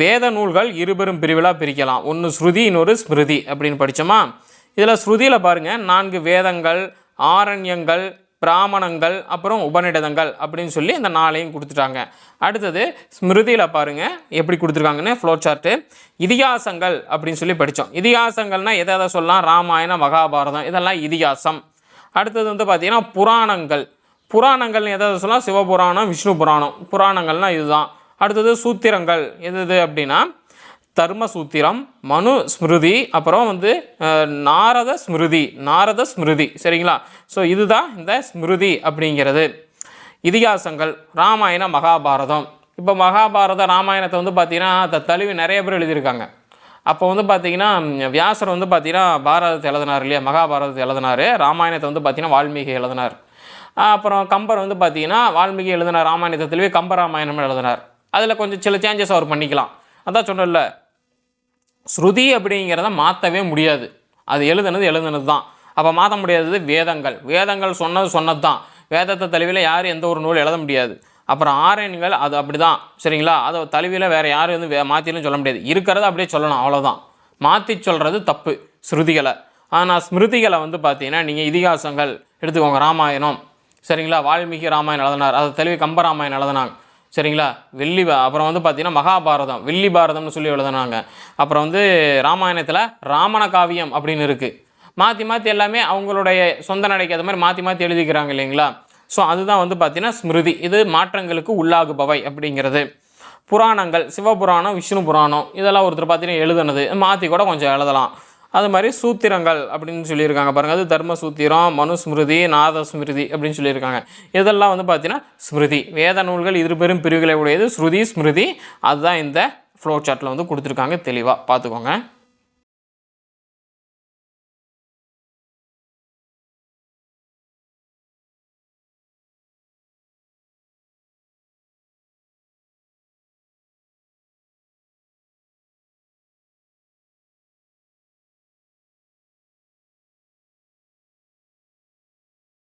வேத நூல்கள் இருபெரும் பிரிவிலாக பிரிக்கலாம். ஒன்று ஸ்ருதி இன்னொரு ஸ்மிருதி அப்படின்னு படித்தோமா இதில் ஸ்ருதியில் பாருங்கள் நான்கு வேதங்கள் ஆரண்யங்கள் பிராமணங்கள் அப்புறம் உபநிடதங்கள் அப்படின்னு சொல்லி இந்த நாளையும் கொடுத்துட்டாங்க. அடுத்தது ஸ்மிருதியில் பாருங்கள் எப்படி கொடுத்துருக்காங்கன்னு ஃப்ளோ சார்ட்டு இதிகாசங்கள் அப்படின்னு சொல்லி படித்தோம் இதிகாசங்கள்னால் எதை எதை சொல்லலாம்? ராமாயணம் மகாபாரதம் இதெல்லாம் இதிகாசம். அடுத்தது வந்து பார்த்திங்கன்னா புராணங்கள். புராணங்கள் எதை எதை சொல்லலாம்? சிவபுராணம் விஷ்ணு புராணம். புராணங்கள்னால் இதுதான். அடுத்தது சூத்திரங்கள் எது எது அப்படின்னா தர்ம சூத்திரம் மனு ஸ்மிருதி அப்புறம் வந்து நாரத ஸ்மிருதி நாரத ஸ்மிருதி சரிங்களா? ஸோ இதுதான் இந்த ஸ்மிருதி அப்படிங்கிறது. இதிகாசங்கள் ராமாயணம் மகாபாரதம். இப்போ மகாபாரத ராமாயணத்தை வந்து பார்த்தீங்கன்னா த தழுவி நிறைய பேர் எழுதியிருக்காங்க. அப்போ வந்து பார்த்தீங்கன்னா வியாசர் வந்து பார்த்திங்கன்னா பாரதத்தை எழுதினார் இல்லையா? மகாபாரதத்தை எழுதினார். ராமாயணத்தை வந்து பார்த்தீங்கன்னா வால்மீகி எழுதினார். அப்புறம் கம்பர் வந்து பார்த்தீங்கன்னா வால்மீகி எழுதின ராமாயணத்தை தழுவி கம்ப ராமாயணம் எழுதினார். அதில் கொஞ்சம் சில சேஞ்சஸ் அவர் பண்ணிக்கலாம். அதான் சொன்னல ஸ்ருதி அப்படிங்கிறத மாற்றவே முடியாது. அது எழுதுனது எழுதுனது தான் அப்போ மாற்ற முடியாதது வேதங்கள். வேதங்கள் சொன்னது சொன்னது தான் வேதத்தை தழுவியில் யாரும் எந்த ஒரு நூல் எழுத முடியாது. அப்புறம் ஆரண்யங்கள் அது அப்படி தான் சரிங்களா? அதை தழுவியில் வேறு யாரும் வந்து வே மாற்றிலும் சொல்ல முடியாது. இருக்கிறத அப்படியே சொல்லணும் அவ்வளோதான் மாற்றி சொல்கிறது தப்பு ஸ்ருதிகளை. ஆனால் ஸ்மிருதிகளை வந்து பார்த்தீங்கன்னா நீங்கள் இதிகாசங்கள் எடுத்துக்கோங்க. ராமாயணம். சரிங்களா? வால்மீகி ராமாயணம் எழுதினார். அதை தழுவி கம்பராமாயணம் எழுதினாங்க. சரிங்களா? வெள்ளி அப்புறம் வந்து பார்த்தீங்கன்னா மகாபாரதம் வெள்ளி பாரதம்னு சொல்லி எழுதுனாங்க. அப்புறம் வந்து ராமாயணத்தில் ராமண காவியம் அப்படின்னு இருக்குது மாற்றி மாற்றி எல்லாமே அவங்களுடைய சொந்த நடைக்கு அது மாதிரி மாற்றி மாற்றி எழுதிக்கிறாங்க இல்லைங்களா? ஸோ அதுதான் வந்து பார்த்தீங்கன்னா ஸ்மிருதி. இது மாற்றங்களுக்கு உள்ளாகுபவை அப்படிங்கிறது. புராணங்கள் சிவபுராணம் விஷ்ணு புராணம் இதெல்லாம் ஒருத்தர் பார்த்தீங்கன்னா எழுதுனது. மாற்றி கூட கொஞ்சம் எழுதலாம். அது மாதிரி சூத்திரங்கள் அப்படின்னு சொல்லியிருக்காங்க பாருங்கள் அது தர்ம சூத்திரம் மனு ஸ்மிருதி நாத ஸ்மிருதி அப்படின்னு சொல்லியிருக்காங்க. இதெல்லாம் வந்து பார்த்தீங்கன்னா ஸ்மிருதி. வேத நூல்கள் இரு பெரும் பிரிவுகளை உடையது ஸ்ருதி ஸ்மிருதி. அதுதான் இந்த ஃப்ளோ சார்ட்டில் வந்து கொடுத்துருக்காங்க தெளிவாக பார்த்துக்கோங்க